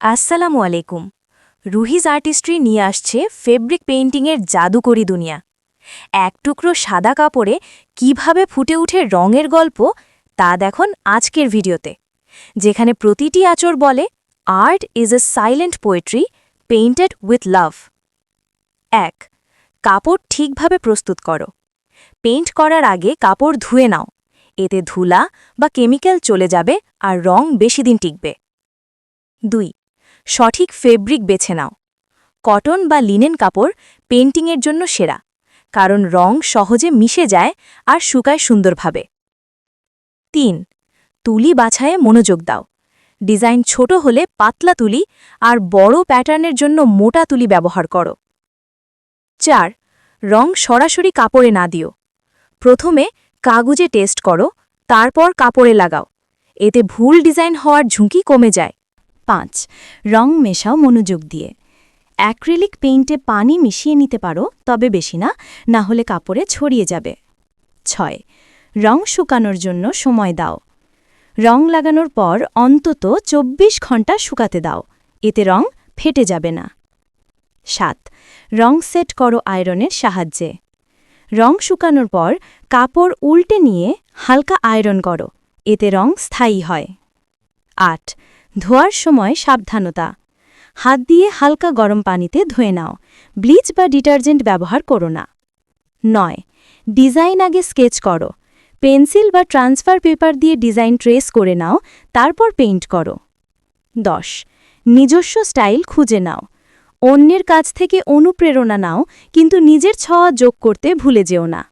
আসসালামু আলাইকুম। রুহিজ আর্টিস্ট্রি নিয়ে আসছে ফেব্রিক পেইন্টিংয়ের জাদুকরি দুনিয়া। এক টুকরো সাদা কাপড়ে কীভাবে ফুটে উঠে রঙের গল্প তা দেখুন আজকের ভিডিওতে, যেখানে প্রতিটি আচর বলে art is a silent poetry painted with love এক, কাপড় ঠিকভাবে প্রস্তুত করো। পেইন্ট করার আগে কাপড় ধুয়ে নাও। এতে ধুলা বা কেমিক্যাল চলে যাবে আর রং বেশি দিন টিকবে। দুই সঠিক ফেব্রিক বেছে নাও। কটন বা লিনেন কাপড় পেন্টিংয়ের জন্য সেরা, কারণ রং সহজে মিশে যায় আর শুকায় সুন্দরভাবে। তিন, তুলি বাছায়ে মনোযোগ দাও। ডিজাইন ছোট হলে পাতলা তুলি আর বড় প্যাটার্নের জন্য মোটা তুলি ব্যবহার করো। চার, রং সরাসরি কাপড়ে না দিও। প্রথমে কাগজে টেস্ট করো, তারপর কাপড়ে লাগাও। এতে ভুল ডিজাইন হওয়ার ঝুঁকি কমে যায়। পাঁচ। রং মেশাও মনোযোগ দিয়ে। অ্যাক্রিলিক পেইন্টে পানি মিশিয়ে নিতে পারো, তবে বেশি না না হলে কাপড়ে ছড়িয়ে যাবে। ছয়। রং শুকানোর জন্য সময় দাও। রং লাগানোর পর অন্তত ২৪ ঘণ্টা শুকাতে দাও। এতে রং ফেটে যাবে না। সাত। রং সেট করো আয়রনের সাহায্যে। রং শুকানোর পর কাপড় উল্টে নিয়ে হালকা আয়রন করো, এতে রং স্থায়ী হয়। আট। ধোয়ার সময় সাবধানতা। হাত দিয়ে হালকা গরম পানিতে ধুয়ে নাও। ব্লিচ বা ডিটারজেন্ট ব্যবহার করো না। নয়, ডিজাইন আগে স্কেচ করো। পেন্সিল বা ট্রান্সফার পেপার দিয়ে ডিজাইন ট্রেস করে নাও, তারপর পেইন্ট করো। দশ, নিজস্ব স্টাইল খুঁজে নাও। অন্যের কাছ থেকে অনুপ্রেরণা নাও, কিন্তু নিজের ছোঁয়া যোগ করতে ভুলে যেও না।